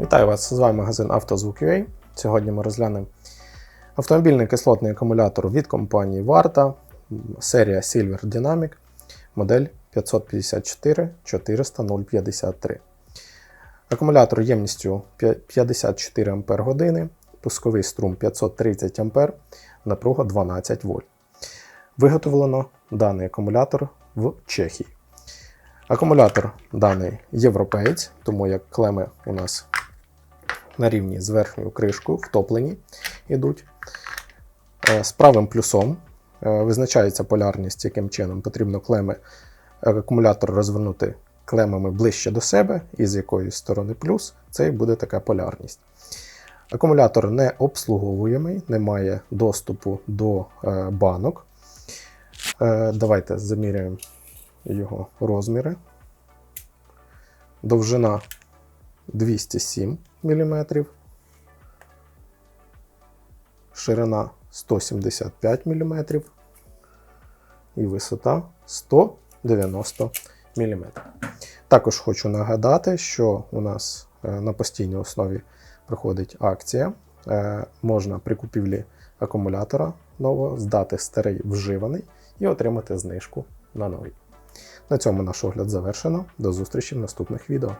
Вітаю вас! З вами магазин «Автозвук.UA». Сьогодні ми розглянемо автомобільний кислотний акумулятор від компанії Varta, серія Silver Dynamic, модель 554 400 053. Акумулятор ємністю 54 Ампер години, пусковий струм 530 А, напруга 12 В. Виготовлено даний акумулятор в Чехії. Акумулятор даний європеєць, тому як клеми у нас на рівні з верхньою кришкою, втоплені йдуть. Е, З правим плюсом е, визначається полярність, яким чином потрібно клеми е, акумулятор розвернути клемами ближче до себе, і з якої сторони плюс, це і буде така полярність. Акумулятор не обслуговуємий, не доступу до банок. Давайте заміряємо його розміри. Довжина 207 мм, ширина 175 мм і висота 190 мм. Також хочу нагадати, що у нас е, на постійній основі проходить акція. Е, Можна при купівлі акумулятора нового здати старий вживаний і отримати знижку на новий. На цьому наш огляд завершено. До зустрічі в наступних відео.